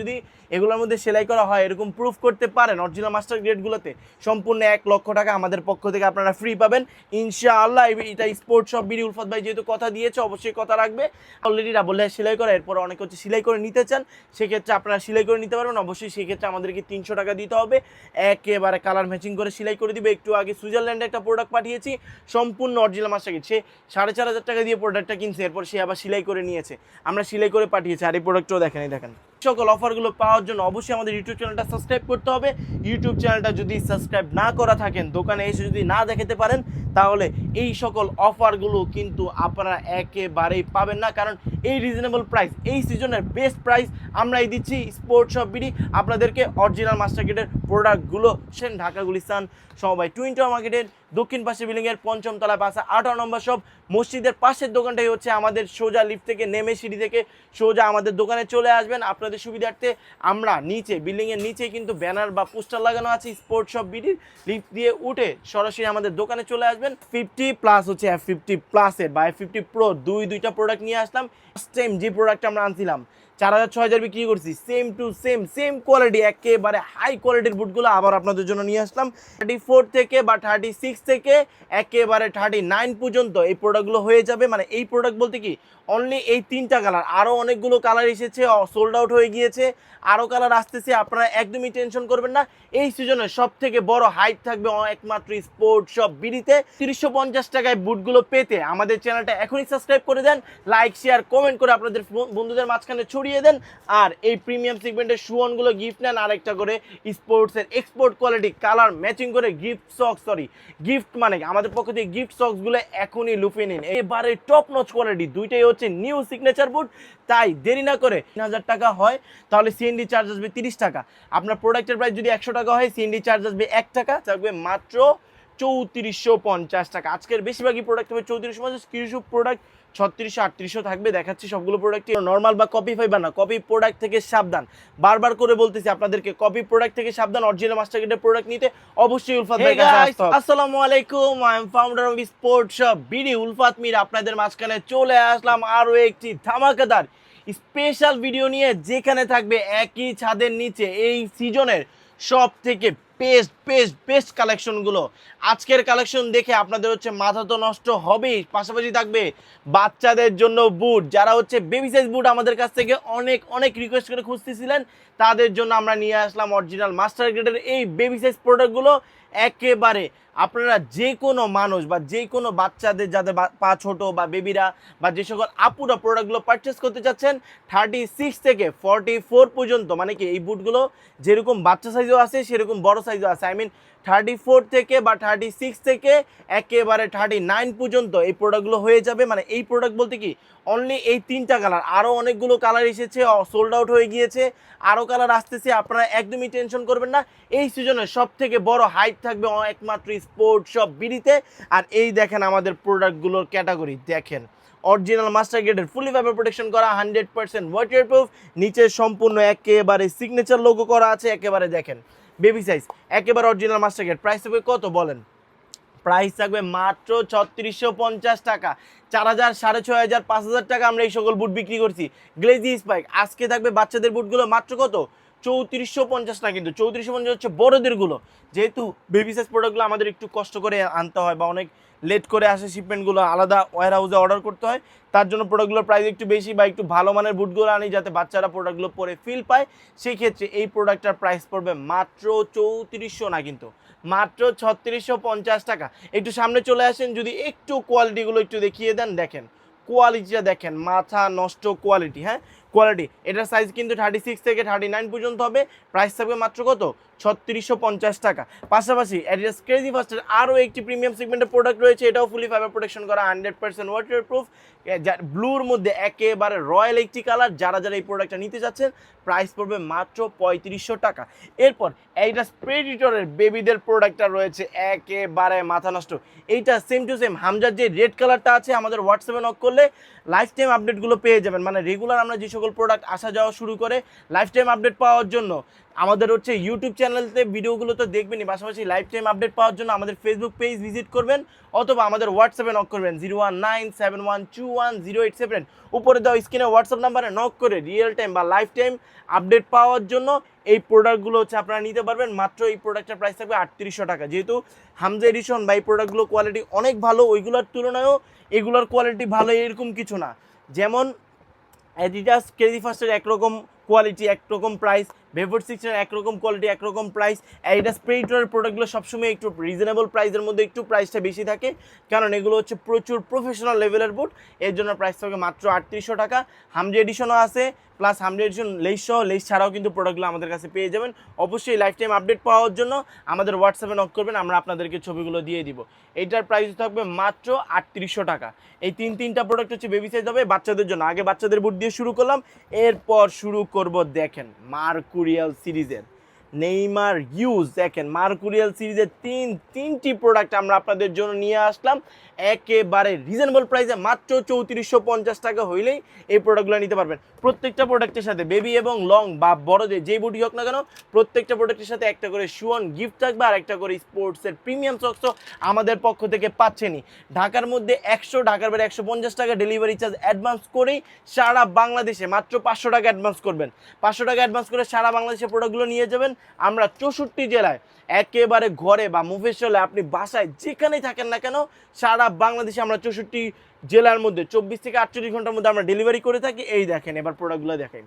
যদি এগুলোর মধ্যে সেলাই করা হয়, এরকম প্রুফ করতে পারেন অরিজিনাল মাস্টার গ্রেডগুলোতে সম্পূর্ণ এক লক্ষ টাকা আমাদের পক্ষ থেকে আপনারা ফ্রি পাবেন। ইনশাআল্লাহ এটা স্পোর্টস শপ বিডি উলফাত ভাই যেহেতু কথা দিয়েছে, অবশ্যই কথা রাখবে। অলরেডি হেয়ার সেলাই করা, এরপর অনেক হচ্ছে সেলাই করে নিতে চান, সেক্ষেত্রে আপনারা সেলাই করে নিতে পারবেন। অবশ্যই সেক্ষেত্রে আমাদেরকে তিনশো টাকা দিতে হবে। একেবারে কালার ম্যাচিং করে সেলাই করে দিবে। একটু আগে সুইজারল্যান্ডে একটা প্রোডাক্ট পাঠিয়েছি, সম্পূর্ণ অরিজিনাল মাস্টার গ্রেড সে সাড়ে চার হাজার টাকা দিয়ে প্রোডাক্টটা কিনছে, এরপর সে আবার সেলাই করে নিয়েছে। আমরা সেলাই করে পাঠিয়েছি, আর এই প্রোডাক্টও দেখেন, এই দেখেন। সকল অফারগুলো পাওয়ার জন্য অবশ্যই আমাদের ইউটিউব চ্যানেলটা সাবস্ক্রাইব করতে হবে। ইউটিউব চ্যানেলটা যদি সাবস্ক্রাইব না করা থাকেন, দোকানে এসে যদি না দেখাতে পারেন, তাহলে এই সকল অফারগুলো কিন্তু আপনারা একেবারেই পাবেন না। কারণ এই রিজনেবল প্রাইস এই সিজনের বেস্ট প্রাইস আমরাই দিচ্ছি স্পোর্টস শপ বিডি আপনাদেরকে অরিজিনাল মাস্টার গেটের প্রোডাক্টগুলো সেন ঢাকা গুলিস্তান সবাই টুইন টাওয়ার মার্কেটের দক্ষিণ পাশে বিল্ডিংয়ের পঞ্চম তলায় পাশে আঠারো নম্বর সব মসজিদের পাশের দোকানটাই হচ্ছে আমাদের সোজা লিফট থেকে নেমে সিঁড়ি থেকে সোজা আমাদের দোকানে চলে আসবেন। আপনাদের সুবিধার্থে আমরা নিচে বিল্ডিংয়ের নিচে কিন্তু ব্যানার বা পোস্টার লাগানো আছে স্পোর্টস শপ বিডির লিফট দিয়ে উঠে সরাসরি আমাদের দোকানে চলে আসবেন। ফিফটি প্লাস হচ্ছে এফ ফিফটি প্লাসের বা এফ ফিফটি প্রো দুই, দুইটা প্রোডাক্ট নিয়ে আসলাম। সেম যে প্রোডাক্ট আমরা আনছিলাম। চার হাজার, ছয় হাজার বিক্রি করছি। Same to same same quality একেবারে হাই কোয়ালিটির বুটগুলো আবার আপনাদের জন্য নিয়ে আসলাম। থার্টি ফোর থেকে বা থার্টি সিক্স থেকে একেবারে থার্টি নাইন পর্যন্ত এই প্রোডাক্টগুলো হয়ে যাবে। মানে এই প্রোডাক্ট বলতে কি? অনলি এই তিনটা কালার আরও অনেকগুলো কালার এসেছে সোল্ড আউট হয়ে গিয়েছে। আরও কালার আসতেছে, আপনারা একদমই টেনশন করবেন না। এই সিজনে সব থেকে বড় হাইট থাকবে একমাত্র স্পোর্ট সব বিড়িতে। তিরিশশো পঞ্চাশ টাকায় বুটগুলো পেতে আমাদের চ্যানেলটা এখনই সাবস্ক্রাইব করে দেন। লাইক শেয়ার কমেন্ট করে আপনাদের বন্ধুদের মাঝখানে ছড়িয়ে দেন। আর এই প্রিমিয়াম সেগমেন্টের শুয়নগুলো গিফট নেন আরেকটা করে স্পোর্টসের এক্সপোর্ট কোয়ালিটি কালার ম্যাচিং করে গিফট সক্স সরি গিফট মানে আমাদের পক্ষ থেকে গিফট সক্সগুলো এখনই লুফে নিন। এবারে টপ নচ কোয়ালিটি দুইটাই হচ্ছে নিউ সিগনেচার বুট তাই দেরি না করে তিন হাজার টাকা হয়, তাহলে সিএনডি চার্জ আসবে তিরিশ টাকা। আপনার প্রোডাক্টের প্রাইস যদি একশো টাকা হয় সিএনডি চার্জ আসবে এক টাকা, থাকবে মাত্র চৌত্রিশশো পঞ্চাশ টাকা। আজকের বেশিরভাগই প্রোডাক্ট হবে চৌত্রিশশো পঞ্চাশ, কিছু প্রোডাক্ট ছত্রিশশো আটত্রিশশো থাকবে। দেখাচ্ছি সবগুলো প্রোডাক্ট নর্মাল বা কপি ফাইবার না কপি প্রোডাক্ট থেকে সাবধান। বারবার করে বলতেছি আপনাদেরকে কপি প্রোডাক্ট থেকে সাবধান অরিজিনাল মাস্টার গেটের প্রোডাক্ট নিতে অবশ্যই উলফাত ভাই আসসালামু আলাইকুম I am founder of sport shop BD Ulfat Mir. আপনাদের মাঝখানে চলে আসলাম আরও একটি ধামাকাদার স্পেশাল ভিডিও নিয়ে যেখানে থাকবে একই ছাদের নিচে এই সিজনের সব থেকে বেস্ট বেস্ট বেস্ট কালেকশনগুলো আজকের কালেকশন দেখে আপনাদের হচ্ছে মাথা তো নষ্ট হবেই, পাশাপাশি থাকবে বাচ্চাদের জন্য বুট যারা হচ্ছে বেবি সাইজ বুট আমাদের কাছ থেকে অনেক অনেক রিকোয়েস্ট করে খুঁজতেছিলেন তাদের জন্য আমরা নিয়ে আসলাম অরিজিনাল মাস্টার গ্রেডের এই বেবি সাইজ প্রোডাক্টগুলো একেবারে আপনারা যে কোনো মানুষ বা যে কোনো বাচ্চাদের, যাদের পা ছোটো বা বেবিরা বা যে সকল আপুরা প্রোডাক্টগুলো পারচেস করতে চাচ্ছেন থার্টি সিক্স থেকে ফর্টি ফোর পর্যন্ত মানে কি এই বুটগুলো যেরকম বাচ্চা সাইজও আছে, সেরকম বড় সাইজও আছে। আই মিন থার্টি ফোর থেকে বা থার্টি সিক্স থেকে একেবারে থার্টি নাইন পর্যন্ত এই প্রোডাক্টগুলো হয়ে যাবে। মানে এই প্রোডাক্ট বলতে কি? অনলি এই তিনটা কালার আরও অনেকগুলো কালার এসেছে সোল্ড আউট হয়ে গিয়েছে। আরও কালার আসতেছে, আপনারা একদমই টেনশন করবেন না। এই সিজনে সব থেকে বড় হাইট থাকবে একমাত্র স্পোর্ট সব বিড়িতে। আর এই দেখেন আমাদের প্রোডাক্টগুলোর ক্যাটাগরি দেখেন। অরিজিনাল মাস্টার গ্রেডের ফুলি ফাইবার প্রোটেকশন করা হান্ড্রেড পার্সেন্ট ওয়াটার প্রুফ নিচে সম্পূর্ণ একেবারে সিগনেচার লোগো করা আছে, একেবারে দেখেন। বেবি সাইজ, একেবারে অরিজিনাল মাস্টার গেট প্রাইস থাকবে কত বলেন? প্রাইস থাকবে মাত্র ছত্রিশশো পঞ্চাশ টাকা। চার হাজার, সাড়ে ছয় হাজার, পাঁচ হাজার টাকা আমরা এই সকল বুট বিক্রি করছি। গ্লেজি স্পাইক আজকে থাকবে বাচ্চাদের বুটগুলো মাত্র কত? চৌত্রিশশো পঞ্চাশ না কিন্তু, চৌত্রিশশো পঞ্চাশ হচ্ছে বড়োদেরগুলো। যেহেতু বেবি সাইজ প্রোডাক্টগুলো আমাদের একটু কষ্ট করে আনতে হয় বা অনেক লেট করে আসে শিপমেন্টগুলো আলাদা ওয়ার হাউসে অর্ডার করতে হয়। তার জন্য প্রোডাক্টগুলোর প্রাইস একটু বেশি বা একটু ভালো মানের বুটগুলো আনি যাতে বাচ্চারা প্রোডাক্টগুলো পরে ফিল পায়। সেই ক্ষেত্রে এই প্রোডাক্টটার প্রাইস পড়বে মাত্র চৌত্রিশশো না কিন্তু, মাত্র ছত্রিশশো পঞ্চাশ টাকা। একটু সামনে চলে আসেন, যদি একটু কোয়ালিটিগুলো একটু দেখিয়ে দেন, দেখেন। কোয়ালিটিটা দেখেন, মাথা নষ্ট কোয়ালিটি হ্যাঁ? কোয়ালিটি এটার সাইজ কিন্তু থার্টি সিক্স থেকে থার্টি নাইন পর্যন্ত হবে। প্রাইস থাকবে মাত্র কত? ছত্রিশশো পঞ্চাশ টাকা। পাশাপাশি অ্যাডিডাস ক্রেজি ফাস্টের আরও একটি প্রিমিয়াম সেগমেন্টের প্রোডাক্ট রয়েছে। এটাও ফুলি ফাইবার প্রোটেকশন করা হান্ড্রেড পার্সেন্ট ওয়াটার প্রুফ ব্লুর মধ্যে একেবারে রয়্যাল একটি কালার যারা যারা এই প্রোডাক্টটা নিতে যাচ্ছেন প্রাইস পড়বে মাত্র পঁয়ত্রিশশো টাকা। এরপর এইটা স্প্রেডিটরের বেবিদের প্রোডাক্টটা রয়েছে একেবারে মাথা নষ্ট। এইটা সেম টু সেম হামজার যে রেড কালারটা আছে, আমাদের হোয়াটসঅ্যাপে নক করলে লাইফ টাইম আপডেটগুলো পেয়ে যাবেন। মানে রেগুলার আমরা যে সকল প্রোডাক্ট আসা যাওয়া শুরু করে লাইফ টাইম আপডেট পাওয়ার জন্য। আমাদের হচ্ছে ইউটিউব চ্যানেলতে ভিডিওগুলো তো দেখবেনই, পাশাপাশি লাইফ টাইম আপডেট পাওয়ার জন্য আমাদের ফেসবুক পেজ ভিজিট করবেন, অথবা আমাদের হোয়াটসঅ্যাপে নক করবেন zero one nine seven one two one zero eight seven উপরে দেওয়া স্ক্রিনে হোয়াটসঅ্যাপ নাম্বারে নক করে রিয়েল টাইম বা লাইফ টাইম আপডেট পাওয়ার জন্য এই প্রোডাক্টগুলো হচ্ছে আপনারা নিতে পারবেন। মাত্র এই প্রোডাক্টের প্রাইস থাকবে আটত্রিশশো টাকা। যেহেতু হামজা এডিশন বা এই প্রোডাক্টগুলো কোয়ালিটি অনেক ভালো, ওইগুলোর তুলনায়ও এগুলোর কোয়ালিটি ভালো, এরকম কিছু না। যেমন অ্যাডিডাস ক্রেডি ফার্স্টের একরকম কোয়ালিটি একরকম প্রাইস ভেভর সিক্সের একরকম কোয়ালিটি একরকম প্রাইস অ্যাডিডাস প্রেডিটরের প্রোডাক্টগুলো সবসময় একটু রিজনেবল প্রাইসের মধ্যে একটু প্রাইসটা বেশি থাকে। কারণ এগুলো হচ্ছে প্রচুর প্রফেশনাল লেভেলের বুট এর জন্য প্রাইস থাকে মাত্র আটত্রিশশো টাকা। হামজে এডিশনও আছে প্লাস হামজে এডিশন লেস সহ লেস ছাড়াও কিন্তু প্রোডাক্টগুলো আমাদের কাছে পেয়ে যাবেন। অবশ্যই লাইফ টাইম আপডেট পাওয়ার জন্য আমাদের হোয়াটসঅ্যাপে নক করবেন, আমরা আপনাদেরকে ছবিগুলো দিয়ে দিব। এইটার প্রাইস থাকবে মাত্র আটত্রিশশো টাকা। এই তিন, তিনটা প্রোডাক্ট হচ্ছে বেবি সাইজ হবে, বাচ্চাদের জন্য। আগে বাচ্চাদের বুট দিয়ে শুরু করলাম, এরপর শুরু করব দেখেন মার্কুরিয়াল সিরিজের। Neymar use. দেখেন মার্কুরিয়াল সিরিজের তিন, তিনটি প্রোডাক্ট আমরা আপনাদের জন্য নিয়ে আসলাম। একেবারে রিজনেবল প্রাইসে মাত্র চৌত্রিশশো পঞ্চাশ টাকা হইলেই এই প্রোডাক্টগুলো নিতে পারবেন। প্রত্যেকটা প্রোডাক্টের সাথে বেবি এবং লং বা বড়দের যেই বুটি হোক না কেন, প্রত্যেকটা প্রোডাক্টের সাথে একটা করে শুয়ন গিফট থাকবে আর একটা করে স্পোর্টসের প্রিমিয়াম সক্স আমাদের পক্ষ থেকে পাচ্ছেনই। ঢাকার মধ্যে একশো, ঢাকার বাইরে একশো পঞ্চাশ টাকা ডেলিভারি চার্জ অ্যাডভান্স করেই সারা বাংলাদেশে মাত্র পাঁচশো টাকা অ্যাডভান্স করবেন। পাঁচশো টাকা অ্যাডভান্স করে সারা বাংলাদেশে প্রোডাক্টগুলো নিয়ে যাবেন। আমরা চৌষট্টি জেলায় একেবারে ঘরে বা মুভেশলে আপনি বাসায় যেখানেই থাকেন না কেন, সারা বাংলাদেশে আমরা চৌষট্টি জেলার মধ্যে চব্বিশ থেকে আটচল্লিশ ঘণ্টার মধ্যে আমরা ডেলিভারি করে থাকি। এই দেখেন, এবার প্রোডাক্টগুলো দেখেন।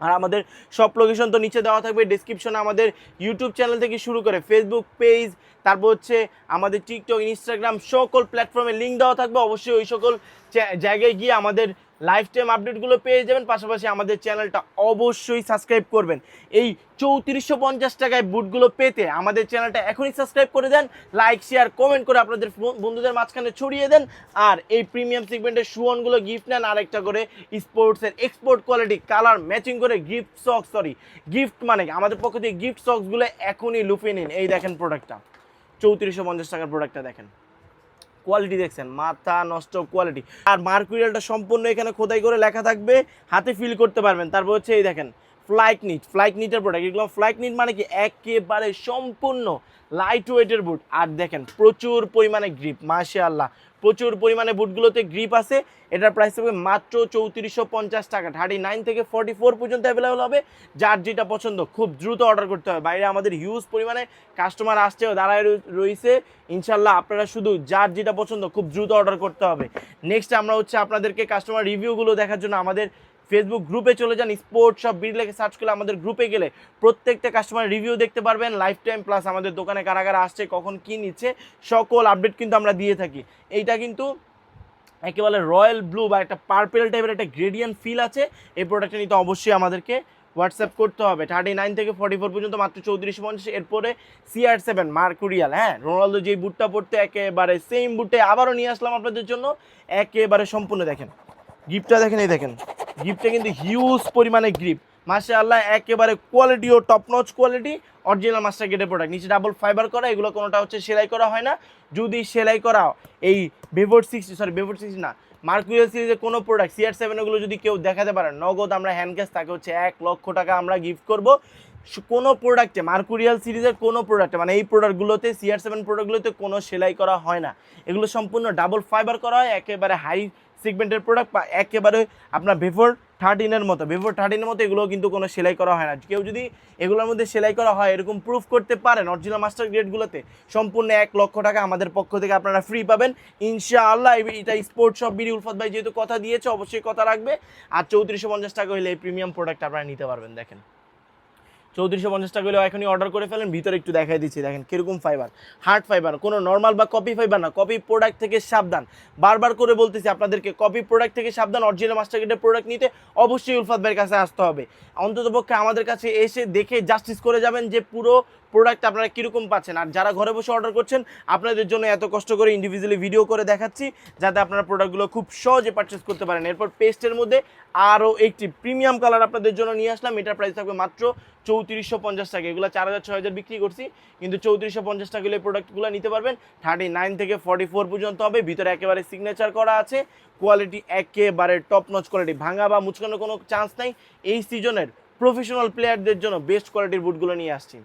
আর আমাদের সব লোকেশন তো নিচে দেওয়া থাকবে ডিসক্রিপশনে আমাদের ইউটিউব চ্যানেল থেকে শুরু করে ফেসবুক পেজ তারপর হচ্ছে আমাদের টিকটক ইনস্টাগ্রাম সকল প্ল্যাটফর্মে লিঙ্ক দেওয়া থাকবে। অবশ্যই ওই সকল জায়গায় গিয়ে আমাদের লাইফ টাইম আপডেটগুলো পেয়ে যাবেন। পাশাপাশি আমাদের চ্যানেলটা অবশ্যই সাবস্ক্রাইব করবেন। এই চৌত্রিশশো পঞ্চাশ টাকায় বুটগুলো পেতে আমাদের চ্যানেলটা এখনই সাবস্ক্রাইব করে দেন লাইক শেয়ার কমেন্ট করে আপনাদের বন্ধুদের মাঝখানে ছড়িয়ে দেন, আর এই প্রিমিয়াম সিগমেন্টের শুয়নগুলো গিফট নেন, আর একটা করে স্পোর্টসের এক্সপোর্ট কোয়ালিটি কালার ম্যাচিং করে গিফট সক্স সরি গিফট মানে? আমাদের পক্ষ থেকে গিফট সক্সগুলো এখনই লুফে নিন। এই দেখেন প্রোডাক্টটা চৌত্রিশশো পঞ্চাশ টাকার প্রোডাক্টটা দেখেন। কোয়ালিটি দেখছেন, মাথা নষ্ট কোয়ালিটি আর মার্কুরিয়ালটা সম্পূর্ণ এখানে খোদাই করে লেখা থাকবে, হাতে ফিল করতে পারবেন। তারপর হচ্ছে এই দেখেন ফ্লাইট নিট ফ্লাইট নিটের প্রোডাক্ট এগুলো ফ্লাইট নিট মানে কি? একেবারে সম্পূর্ণ লাইট ওয়েটের বুট আর দেখেন, প্রচুর পরিমাণে গ্রিপ মাশে আল্লাহ প্রচুর পরিমাণে বুটগুলোতে গ্রিপ আছে। এটার প্রাইস হবে মাত্র চৌত্রিশশো পঞ্চাশ টাকা। থার্টি নাইন থেকে ফর্টি ফোর পর্যন্ত অ্যাভেলেবল হবে। যার যেটা পছন্দ, খুব দ্রুত অর্ডার করতে হবে। বাইরে আমাদের হিউজ পরিমাণে কাস্টমার আসছে দাঁড়ায় রয়েছে ইনশাল্লাহ আপনারা শুধু যার যেটা পছন্দ, খুব দ্রুত অর্ডার করতে হবে। নেক্সট আমরা হচ্ছে আপনাদেরকে কাস্টমার রিভিউগুলো দেখার জন্য আমাদের ফেসবুক গ্রুপে চলে যান স্পোর্টস সব বিড লেখে সার্চ করলে আমাদের গ্রুপে গেলে প্রত্যেকটা কাস্টমার রিভিউ দেখতে পারবেন লাইফ টাইম প্লাস আমাদের দোকানে কারা কারা আসছে, কখন কী নিচ্ছে, সকল আপডেট কিন্তু আমরা দিয়ে থাকি। এইটা কিন্তু একেবারে রয়্যাল ব্লু বা একটা পার্পেল টাইপের একটা গ্রেডিয়েন্ট ফিল আছে, এই প্রোডাক্টটা নিতে অবশ্যই আমাদেরকে হোয়াটসঅ্যাপ করতে হবে। থার্টি নাইন থেকে ফর্টি ফোর পর্যন্ত মাত্র চৌত্রিশ পঞ্চাশ, এরপরে সিআর সেভেন মার্কুরিয়াল হ্যাঁ রোনালদো যেই বুটটা পড়তে একেবারে সেম বুটে আবারও নিয়ে আসলাম আপনাদের জন্য, একেবারে সম্পূর্ণ দেখেন। গিফটটা দেখেন, এই দেখেন। গিফটটা কিন্তু হিউজ পরিমাণে গ্রিপ মাসে আল্লাহ একেবারে কোয়ালিটি ও top notch quality original master গেটের প্রোডাক্ট নিচে ডাবল ফাইবার করা, এগুলো কোনোটা হচ্ছে সেলাই করা হয় না। যদি সেলাই করা এই Vapor sixty sorry Vapor sixty না মার্কুরিয়াল সিরিজের কোনো প্রোডাক্ট সিআর সেভেন ওগুলো যদি কেউ দেখাতে পারে, নগদ আমরা হ্যান্ড ক্যাশ তাকে হচ্ছে এক লক্ষ টাকা আমরা গিফট করব। কোনো প্রোডাক্টে মার্কুরিয়াল সিরিজের কোনো প্রোডাক্টে মানে এই প্রোডাক্টগুলোতে সিআর সেভেন প্রোডাক্টগুলোতে কোনো সেলাই করা হয় না। এগুলো সম্পূর্ণ ডাবল ফাইবার করা হয়, একেবারে হাই সিগমেন্টের প্রোডাক্ট একেবারে আপনার বেফোর থার্টিনের মতো বেফোর থার্টিনের মতো এগুলো কিন্তু কোনো সেলাই করা হয় না। কেউ যদি এগুলোর মধ্যে সেলাই করা হয়, এরকম প্রুফ করতে পারেন অরিজিনাল মাস্টার গ্রেডগুলোতে সম্পূর্ণ এক লক্ষ টাকা আমাদের পক্ষ থেকে আপনারা ফ্রি পাবেন। ইনশাআল্লাহ এটা স্পোর্টস সব বিডি উলফাত ভাই যেহেতু কথা দিয়েছে, অবশ্যই কথা রাখবে। আর চৌত্রিশশো পঞ্চাশ টাকা হলে এই প্রিমিয়াম প্রোডাক্ট আপনারা নিতে পারবেন, দেখেন। চৌত্রিশশো পঞ্চাশ টাকা এখনই অর্ডার করে ফেলেন, ভিতরে একটু দেখাই দিচ্ছি, দেখেন কীরকম ফাইবার হার্ড ফাইবার কোনো নর্মাল বা কপি ফাইবার না কপি প্রোডাক্ট থেকে সাবধান। বারবার করে বলতেছি আপনাদেরকে কপি প্রোডাক্ট থেকে সাবধান অরিজিনাল মাস্টারগেটের প্রোডাক্ট নিতে অবশ্যই উলফাত ভাইয়ের কাছে আসতে হবে। অন্ততপক্ষে আমাদের কাছে এসে দেখে জাস্টিস করে যাবেন যে পুরো প্রোডাক্ট আপনারা কীরকম পাচ্ছেন? আর যারা ঘরে বসে অর্ডার করছেন, আপনাদের জন্য এত কষ্ট করে ইন্ডিভিজুয়ালি ভিডিও করে দেখাচ্ছি, যাতে আপনারা প্রোডাক্টগুলো খুব সহজে পারচেস করতে পারেন। এরপর পেস্টের মধ্যে আরও একটি প্রিমিয়াম কালার আপনাদের জন্য নিয়ে আসলাম। এটার প্রাইস থাকবে মাত্র চৌত্রিশশো পঞ্চাশ টাকা। এগুলো চার হাজার, ছয় হাজার বিক্রি করছি, কিন্তু চৌত্রিশশো পঞ্চাশ টাকা এই প্রোডাক্টগুলো নিতে পারবেন। থার্টি নাইন থেকে ফর্টি ফোর পর্যন্ত হবে। ভিতরে একেবারে সিগনেচার করা আছে। কোয়ালিটি একেবারে টপ নচ কোয়ালিটি ভাঙা বা মুচকানোর কোনো চান্স নাই। এই সিজনের প্রফেশনাল প্লেয়ারদের জন্য বেস্ট কোয়ালিটির বুটগুলো নিয়ে আসছি।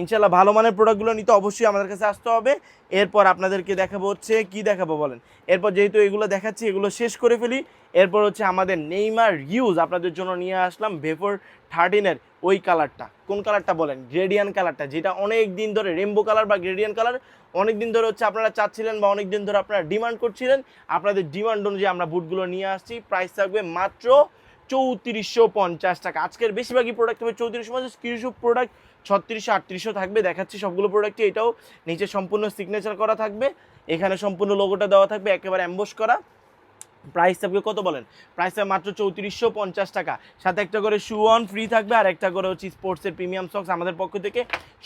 ইনশাল্লাহ ভালো মানের প্রোডাক্টগুলো নিতে অবশ্যই আমাদের কাছে আসতে হবে। এরপর আপনাদেরকে দেখাবো হচ্ছে কি দেখাবো বলেন। এরপর যেহেতু এগুলো দেখাচ্ছি, এগুলো শেষ করে ফেলি। এরপর হচ্ছে আমাদের নেইমার ইউজ আপনাদের জন্য নিয়ে আসলাম ভেফোর থার্টিনের ওই কালারটা। কোন কালারটা বলেন? গ্রেডিয়ান কালারটা, যেটা অনেক দিন ধরে রেমবো কালার বা গ্রেডিয়ান কালার অনেক দিন ধরে হচ্ছে আপনারা চাচ্ছিলেন বা অনেক দিন ধরে আপনারা ডিমান্ড করছিলেন। আপনাদের ডিমান্ড অনুযায়ী আমরা বুটগুলো নিয়ে আসছি। প্রাইস থাকবে মাত্র চৌত্রিশশো পঞ্চাশ টাকা। আজকের বেশিরভাগই প্রোডাক্ট হবে চৌত্রিশশো পঞ্চাশ। কিছু প্রোডাক্ট ছত্রিশশো, আটত্রিশশো থাকবে, দেখাচ্ছি সবগুলো প্রোডাক্টই এটাও নিচে সম্পূর্ণ সিগনেচার করা থাকবে, এখানে সম্পূর্ণ লোগোটা দেওয়া থাকবে, একেবারে অ্যাম্বোস করা। প্রাইস থাকবে কত বলেন? প্রাইস থাকবে মাত্র চৌত্রিশশো পঞ্চাশ টাকা। সাথে একটা করে শু অন ফ্রি থাকবে, আর একটা করে হচ্ছে স্পোর্টসের প্রিমিয়াম সক্স আমাদের পক্ষ থেকে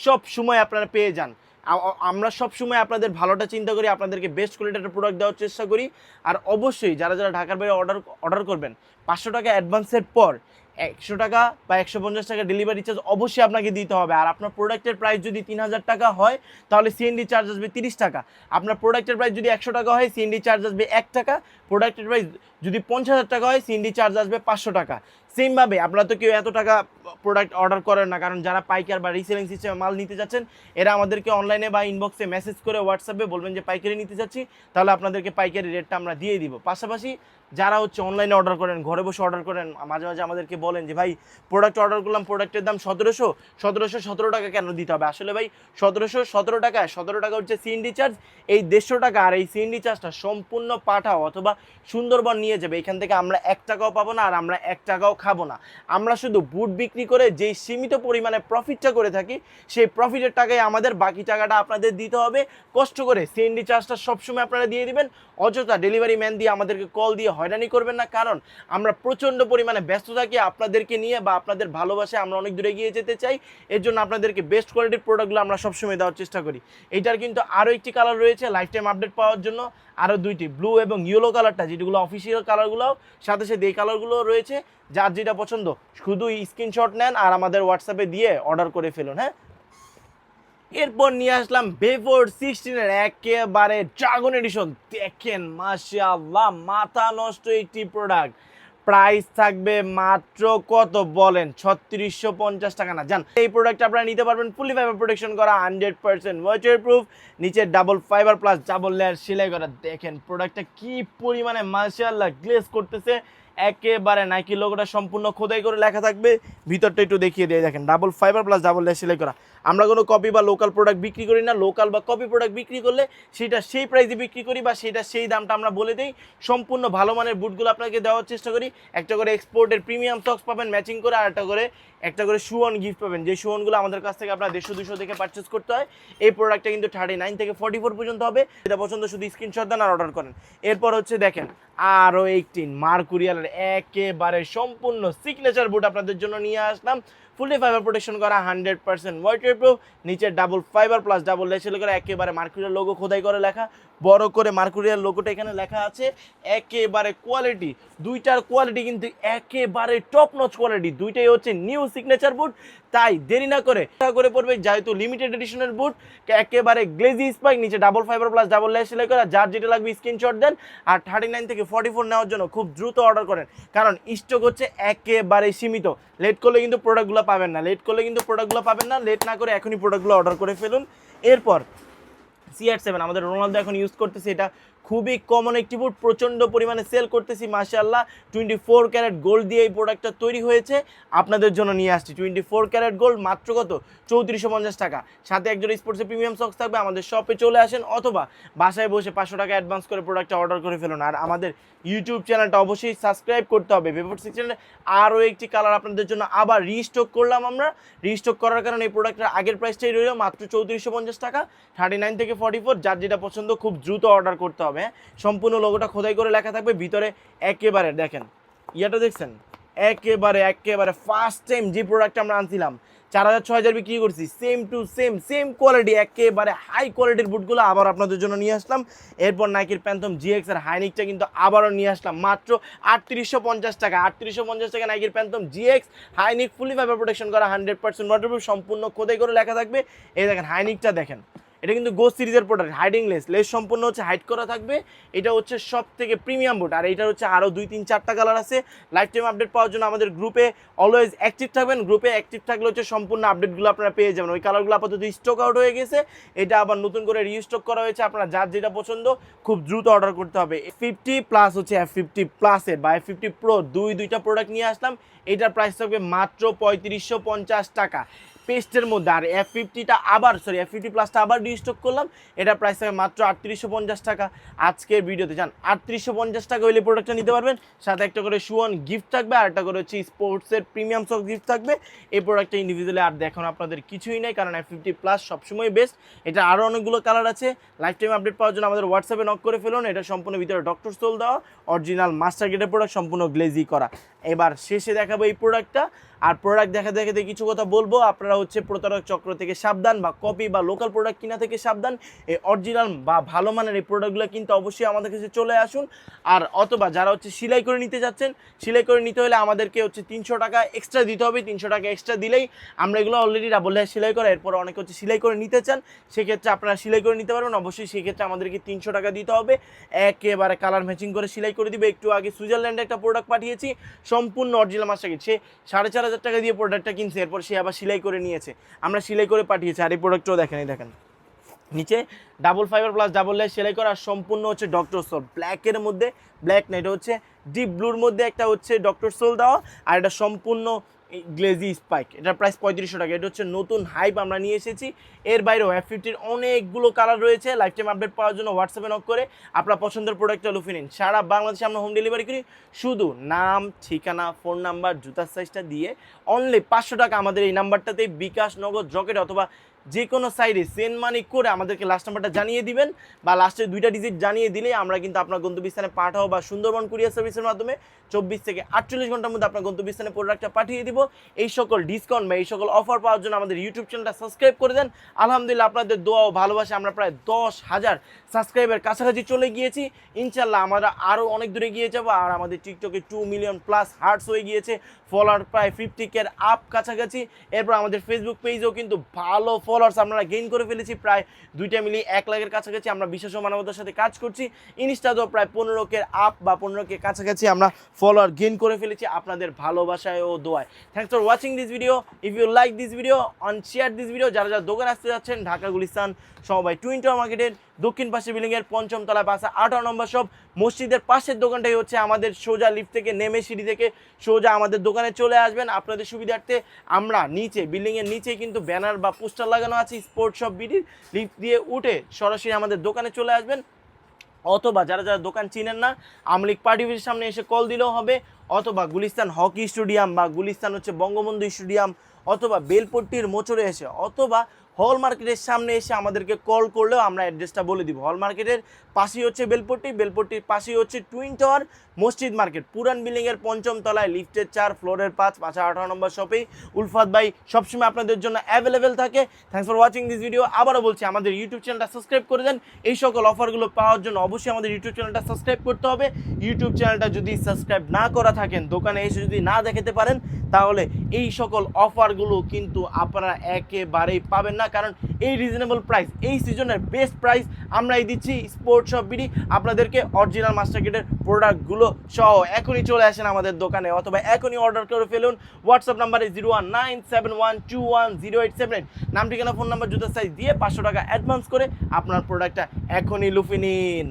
সব সময় আপনারা পেয়ে যান। আমরা সব সময় আপনাদের ভালোটা চিন্তা করি, আপনাদেরকে বেস্ট কোয়ালিটির প্রোডাক্ট দেওয়ার চেষ্টা করি। আর অবশ্যই যারা যারা ঢাকার বাইরে অর্ডার অর্ডার করবেন, পাঁচশো টাকা অ্যাডভান্সের পর একশো টাকা বা একশো পঞ্চাশ টাকা ডেলিভারি চার্জ অবশ্যই আপনাকে দিতে হবে। আর আপনার প্রোডাক্টের প্রাইস যদি তিন হাজার টাকা হয়, তাহলে সিএনডি চার্জ আসবে তিরিশ টাকা। আপনার প্রোডাক্টের প্রাইস যদি একশো টাকা হয় সিএনডি চার্জ আসবে এক টাকা। প্রোডাক্টের প্রাইস যদি পঞ্চাশ হাজার টাকা হয় সিএনডি চার্জ আসবে পাঁচশো টাকা। সেমভাবে আপনারা তো কেউ এত টাকা প্রোডাক্ট অর্ডার করেন না, কারণ যারা পাইকার বা রিসেলিং সিস্টেমে মাল নিতে যাচ্ছেন, এরা আমাদেরকে অনলাইনে বা ইনবক্সে মেসেজ করে হোয়াটসঅ্যাপে বলবেন যে, পাইকারি নিতে যাচ্ছি, তাহলে আপনাদেরকে পাইকারি রেটটা আমরা দিয়ে দিব। পাশাপাশি যারা হচ্ছে অনলাইনে অর্ডার করেন, ঘরে বসে অর্ডার করেন, মাঝে মাঝে আমাদেরকে বলেন যে, ভাই প্রোডাক্ট অর্ডার করলাম প্রোডাক্টের দাম সতেরোশো সতেরোশো সতেরো টাকা কেন দিতে হবে? আসলে ভাই, সতেরোশো সতেরো টাকা সতেরো টাকা হচ্ছে সিএনডি চার্জ এই দেড়শো টাকা আর এই সিএনডি চার্জটা সম্পূর্ণ পাঠাও অথবা সুন্দরবন নিয়ে যাবে। এখান থেকে আমরা এক টাকাও পাবো না, আর আমরা এক টাকাও খাব না। আমরা শুধু বুট বিক্রি করে যেই সীমিত পরিমাণে প্রফিটটা করে থাকি, সেই প্রফিটের টাকায় আমাদের বাকি টাকাটা আপনাদের দিতে হবে। কষ্ট করে সিএনডি চার্জটা সবসময় আপনারা দিয়ে দিবেন। অযথা ডেলিভারি ম্যান দিয়ে আমাদেরকে কল দিয়ে হয়রানি করবেন না। কারণ আমরা প্রচণ্ড পরিমাণে ব্যস্ত থাকি, আপনাদেরকে নিয়ে বা আপনাদের ভালোবাসে আমরা অনেক দূরে গিয়ে যেতে চাই। এর জন্য আপনাদেরকে বেস্ট কোয়ালিটির প্রোডাক্টগুলো আমরা সবসময় দেওয়ার চেষ্টা করি। এইটার কিন্তু আরও একটি কালার রয়েছে লাইফ টাইম আপডেট পাওয়ার জন্য। আরও দুইটি ব্লু এবং ইয়েলো কালারটা যেগুলো অফিসিয়াল কালারগুলোও সাথে সাথে এই কালারগুলো রয়েছে। যার যেটা পছন্দ, শুধু স্ক্রিনশট নেন আর আমাদের হোয়াটসঅ্যাপে দিয়ে অর্ডার করে ফেলুন হ্যাঁ? এরপর নিয়ে আসলাম বেফোর সিক্সটিনের একেবারে ড্রাগন এডিশন দেখেন, মাশাআল্লাহ, মাথা নষ্ট একটি প্রোডাক্ট প্রাইস থাকবে মাত্র কত বলেন? ছত্রিশশো পঞ্চাশ টাকা না। জান, এই প্রোডাক্ট আপনারা নিতে পারবেন ফুলি ফাইবার প্রোটেকশন করা হান্ড্রেড পার্সেন্ট ওয়াটার প্রুফ নিচে double fibre plus double layer সেলাই করা। দেখেন প্রোডাক্টটা কি পরিমাণে, মাশাআল্লাহ গ্লেস করতেছে। একেবারে নাইকি লোকটা সম্পূর্ণ খোদাই করে লেখা থাকবে। ভিতরটা একটু দেখিয়ে দিয়ে দেখেন ডাবল ফাইবার প্লাস ডাবল ল্যাস সেলাই করা। আমরা কোনো কপি বা লোকাল প্রোডাক্ট বিক্রি করি না লোকাল বা কপি প্রোডাক্ট বিক্রি করলে সেটা সেই প্রাইসে বিক্রি করি বা সেটা সেই দামটা আমরা বলে দিই। সম্পূর্ণ ভালো মানের বুটগুলো আপনাকে দেওয়ার চেষ্টা করি। একটা করে এক্সপোর্টের প্রিমিয়াম সক্স পাবেন ম্যাচিং করে, আর একটা করে একটা করে শুয়ন গিফট পাবেন। যে শুয়নগুলো আমাদের কাছ থেকে আপনার দেড়শো দুশো থেকে পারচেস করতে হয়, এই প্রোডাক্টটা কিন্তু থার্টি নাইন থেকে ফর্টি ফোর পর্যন্ত হবে। এটা পছন্দ শুধু স্ক্রিনশট দেন আর অর্ডার করেন। এরপর হচ্ছে দেখেন, আরও এইটিন মার্কুরিয়ালের একেবারে সম্পূর্ণ সিগনেচার বুট আপনাদের জন্য নিয়ে আসলাম। ফুলি ফাইবার প্রোটেকশন করা হান্ড্রেড পার্সেন্ট ওয়াটার প্রুফ নিচে ডাবল ফাইবার প্লাস ডাবল লেসেল করে একেবারে মার্কুরিয়ার লোগো খোদাই করে লেখা। বড় করে মার্কুরিয়ার লোগোটা এখানে লেখা আছে। একেবারে কোয়ালিটি দুইটার কোয়ালিটি কিন্তু একেবারে টপ নচ কোয়ালিটি দুইটাই হচ্ছে নিউ সিগনেচার বুট তাই দেরি না করে করে পড়বে যেহেতু লিমিটেড এডিশনের বুট একেবারে গ্লেজি স্পাইক নিচে double fibre plus double layer সেলাই করা। যার যেটা লাগবে স্ক্রিনশট দেন। আর থার্টি নাইন থেকে ফর্টি ফোর নেওয়ার জন্য খুব দ্রুত অর্ডার করেন। কারণ স্টক হচ্ছে একেবারে সীমিত। লেট করলে কিন্তু প্রোডাক্টগুলো পাবেন না। লেট করলে কিন্তু প্রোডাক্টগুলো পাবেন না। লেট না করে এখনই প্রোডাক্টগুলো অর্ডার করে ফেলুন। এরপর সিআর সেভেন আমাদের রোনালদো এখন ইউজ করতেছে এটা। খুবই কমন একটি বুট প্রচণ্ড পরিমাণে সেল করতেছি, মাশাআল্লাহ। টোয়েন্টি ফোর ক্যারেট গোল্ড দিয়ে এই প্রোডাক্টটা তৈরি হয়েছে। আপনাদের জন্য নিয়ে আসছি। টোয়েন্টি ফোর ক্যারেট গোল্ড মাত্র কত? চৌত্রিশশো পঞ্চাশ টাকা। সাথে একজন স্পোর্টসের প্রিমিয়াম সক্স থাকবে। আমাদের শপে চলে আসেন অথবা বাসায় বসে পাঁচশো টাকা অ্যাডভান্স করে প্রোডাক্টটা অর্ডার করে ফেলুন। আর আমাদের ইউটিউব চ্যানেলটা অবশ্যই সাবস্ক্রাইব করতে হবে। ভেপর চ্যানেলে আরও একটি কালার আপনাদের জন্য আবার রিস্টক করলাম আমরা। রিস্টক করার কারণে এই প্রোডাক্টের আগের প্রাইসটাই রইল মাত্র চৌত্রিশশো পঞ্চাশ টাকা। থার্টি নাইন থেকে ফর্টি ফোর যার যেটা পছন্দ, খুব দ্রুত অর্ডার করতে হবে। হ্যাঁ সম্পূর্ণ লোগোটা খোদাই করে লেখা থাকবে, ভিতরে একেবারে দেখেন, ইয়েটা দেখছেন? একেবারে একেবারে ফার্স্ট টাইম যে প্রোডাক্ট আমরা আনছিলাম, চার হাজার, ছয় হাজার বিক্রি করছি same to same same quality একেবারে হাই কোয়ালিটির বুটগুলো আবার আপনাদের জন্য নিয়ে আসলাম। এরপর নাইকির প্যান্থম জিএক্স আর হাইনিকটা কিন্তু আবারও নিয়ে আসলাম, মাত্র আটত্রিশশো পঞ্চাশ টাকা, আটত্রিশশো পঞ্চাশ টাকা নাইকির Phantom GX high neck fully fibre protection করা হান্ড্রেড পার্সেন্ট ওয়াটারপ্রুফ সম্পূর্ণ খোদাই করে লেখা থাকবে। এই দেখেন হাইনিকটা দেখেন এটা কিন্তু গো সিরিজের প্রোডাক্ট হাইডিং লেস লেস সম্পূর্ণ হচ্ছে হাইড করা থাকবে। এটা হচ্ছে সব থেকে প্রিমিয়াম বুট আর এটা হচ্ছে আরও দুই, তিন, চারটা কালার আছে। লাইফ টাইম আপডেট পাওয়ার জন্য আমাদের গ্রুপে অলওয়েজ অ্যাক্টিভ থাকবেন। গ্রুপে অ্যাক্টিভ থাকলে হচ্ছে সম্পূর্ণ আপডেটগুলো আপনারা পেয়ে যাবেন। ওই কালারগুলো আপাতত স্টক আউট হয়ে গেছে। এটা আবার নতুন করে রিস্টক করা হয়েছে। আপনারা যার যেটা পছন্দ, খুব দ্রুত অর্ডার করতে হবে। ফিফটি প্লাস হচ্ছে এফ ফিফটি প্লাসের বা এফ ফিফটি প্রো দুই, দুইটা প্রোডাক্ট নিয়ে আসলাম। এটার প্রাইস থাকবে মাত্র পঁয়ত্রিশশো পঞ্চাশ টাকা। পেস্টের মধ্যে। আর এফ ফিফটিটা আবার সরি এফ ফিফটি প্লাসটা আবার রিস্টক করলাম। এটা প্রাইস থাকবে মাত্র আটত্রিশশো পঞ্চাশ টাকা। আজকের ভিডিওতে যান আটত্রিশশো পঞ্চাশ টাকা হইলে প্রোডাক্টটা নিতে পারবেন। সাথে একটা করে সুয়ান গিফট থাকবে, আর একটা করে হচ্ছে স্পোর্টসের প্রিমিয়াম সক গিফট থাকবে। এই প্রোডাক্টটা ইন্ডিভিজুয়ালি আর দেখুন আপনাদের কিছুই নেই, কারণ এফ ফিফটি প্লাস সবসময় বেস্ট এটা আরও অনেকগুলো কালার আছে। লাইফ টাইম আপডেট পাওয়ার জন্য আমাদের হোয়াটসঅ্যাপে নক করে ফেলুন। এটা সম্পূর্ণ ভিতরে ডক্টর সোল দেওয়া। অরিজিনাল মাস্টার গেটের প্রোডাক্ট সম্পূর্ণ গ্লেজি করা। এবার শেষে দেখাবো এই প্রোডাক্টটা আর প্রোডাক্ট দেখা দেখাতে কিছু কথা বলব। আপনারা হচ্ছে প্রতারক চক্র থেকে সাবধান বা কপি বা লোকাল প্রোডাক্ট কিনা থেকে সাবধান। এই অরিজিনাল বা ভালো মানের এই প্রোডাক্টগুলো কিন্তু অবশ্যই আমাদের কাছে চলে আসুন। আর অথবা যারা হচ্ছে সেলাই করে নিতে যাচ্ছেন, সেলাই করে নিতে হলে আমাদেরকে হচ্ছে তিনশো টাকা এক্সট্রা দিতে হবে। তিনশো টাকা এক্সট্রা দিলেই আমরা এগুলো অলরেডি ডাবল হেয়ার সেলাই করা, এরপর অনেকে হচ্ছে সেলাই করে নিতে চান, সেক্ষেত্রে আপনারা সেলাই করে নিতে পারবেন। অবশ্যই সেক্ষেত্রে আমাদেরকে তিনশো টাকা দিতে হবে। একেবারে কালার ম্যাচিং করে সেলাই করে দিবে। একটু আগে সুইজারল্যান্ডে একটা প্রোডাক্ট পাঠিয়েছি, সম্পূর্ণ অরিজিনাল মাস্টার সে সাড়ে চার হাজার টাকা দিয়ে প্রোডাক্টটা কিনছে, এরপর সে আবার সেলাই করে নিয়েছে। আমরা সেলাই করে পাঠিয়েছি, আর এই প্রোডাক্টটাও দেখেন, এই দেখেন। নিচে double fibre plus double layer সেলাই করা আর সম্পূর্ণ হচ্ছে ডক্টর সোল ব্ল্যাকের মধ্যে ব্ল্যাক না হচ্ছে ডিপ ব্লুর মধ্যে একটা হচ্ছে ডক্টর সোল দেওয়া, আর এটা সম্পূর্ণ গ্লেজি স্পাইক। এটার প্রাইস পঁয়ত্রিশশো টাকা। এটা হচ্ছে নতুন হাইপ আমরা নিয়ে এসেছি। এর বাইরেও এফ ফিফটির অনেকগুলো কালার রয়েছে। লাইফ টাইম আপডেট পাওয়ার জন্য হোয়াটসঅ্যাপে নক করে আপনার পছন্দের প্রোডাক্ট লুফে নিন। সারা বাংলাদেশে আমরা হোম ডেলিভারি করি। শুধু নাম, ঠিকানা ফোন নাম্বার জুতার সাইজটা দিয়ে অনলি পাঁচশো টাকা আমাদের এই নাম্বারটাতে বিকাশ নগদ জকেট অথবা যে কোনো সাইডে সেন্ড মানি করে আমাদেরকে লাস্ট নাম্বারটা জানিয়ে দিবেন বা লাস্টের দুইটা ডিজিট জানিয়ে দিলে আমরা কিন্তু আপনার গন্তব্যস্থানে পাঠাও বা সুন্দরবন কুরিয়ার সার্ভিসের মাধ্যমে চব্বিশ থেকে আটচল্লিশ ঘণ্টার মধ্যে আপনার গন্তব্যস্থানে প্রোডাক্টটা পাঠিয়ে দিব। এই সকল ডিসকাউন্ট বা এই সকল অফার পাওয়ার জন্য আমাদের ইউটিউব চ্যানেলটা সাবস্ক্রাইব করে দেন। আলহামদুলিল্লাহ আপনাদের দোয়া ও ভালোবাসা, আমরা প্রায় দশ হাজার সাবস্ক্রাইবের কাছাকাছি চলে গিয়েছি। ইনশাল্লাহ আমরা আরও অনেক দূরে গিয়ে যাব আর আমাদের টিকটকে টু মিলিয়ন প্লাস হার্টস হয়ে গিয়েছে। ফলোয়ার প্রায় ফিফটি কের আপ কাছাকাছি। এরপর আমাদের ফেসবুক পেজেও কিন্তু ভালো ফলোয়ার্স আমরা গেইন করে ফেলেছি, প্রায় দুইটা মিলিয়ে এক লাখের কাছাকাছি আমরা বিশেষ মানবতার সাথে কাজ করছি। ইনস্টাতেও প্রায় পনেরো কের আপ বা পনেরো কে কাছাকাছি আমরা ফলোয়ার গেইন করে ফেলেছি আপনাদের ভালোবাসায় ও দোয়ায়। Thanks for watching this video if you like this video on share this video যারা যারা দোকান আসতে যাচ্ছেন, ঢাকা, গুলিস্তান সবাই টুইন টাওয়ার মার্কেটের দক্ষিণ পাশে বিল্ডিংয়ের পঞ্চম তলায় পাশে আঠারো নম্বর সব মসজিদের পাশের দোকানটাই হচ্ছে আমাদের সোজা লিফট থেকে নেমে সিঁড়ি থেকে সোজা আমাদের দোকানে চলে আসবেন। আপনাদের সুবিধার্থে আমরা নিচে বিল্ডিংয়ের নিচে কিন্তু ব্যানার বা পোস্টার লাগানো আছে স্পোর্টস শপ বিডির। লিফট দিয়ে উঠে সরাসরি আমাদের দোকানে চলে আসবেন। অথবা যারা যারা দোকান চিনেন না, আমলিক পার্টি সামনে এসে কল দিলেও হবে। অথবা গুলিস্তান হকি স্টেডিয়াম বা গুলিস্তান হচ্ছে বঙ্গবন্ধু স্টেডিয়াম অথবা বেলপট্টির মোচরে এসে, অথবা হল মার্কেটের সামনে এসে আমাদেরকে কল করলেও আমরা অ্যাড্রেসটা বলে দিব। হল মার্কেটের পাশেই হচ্ছে বেলপট্টি, বেলপট্টির পাশেই হচ্ছে টুইন টাওয়ার মসজিদ মার্কেট। পুরান বিল্ডিংয়ের পঞ্চম তলায় লিফটের চার, ফ্লোরের পাঁচ পাঁচশো আঠারো নম্বর শপেই উলফাত ভাই সবসময় আপনাদের জন্য অ্যাভেলেবেল থাকে। Thanks for watching this video আবারও বলছি, আমাদের ইউটিউব চ্যানেলটা সাবস্ক্রাইব করে দেন। এই সকল অফারগুলো পাওয়ার জন্য অবশ্যই আমাদের ইউটিউব চ্যানেলটা সাবস্ক্রাইব করতে হবে। ইউটিউব চ্যানেলটা যদি সাবস্ক্রাইব না করা থাকেন, দোকানে এসে যদি না দেখাতে পারেন, তাহলে এই সকল অফারগুলো কিন্তু আপনারা একেবারেই পাবেন না। কারণ এই রিজনেবল প্রাইস এই সিজনের বেস্ট প্রাইস আমরাই দিচ্ছি। স্পোর্টস বিডি আপনাদেরকে অরিজিনাল মাস্টার মাস্টারকেটের প্রোডাক্টগুলো সহ এখনই চলে আসেন আমাদের দোকানে, অথবা এখনই অর্ডার করে ফেলুন। হোয়াটসঅ্যাপ নাম্বারে zero one nine seven one two one zero eight seven নাম ঠিকানা ফোন নাম্বার জুতো সাইজ দিয়ে পাঁচশো টাকা অ্যাডভান্স করে আপনার প্রোডাক্টটা এখনই লুফে নিন।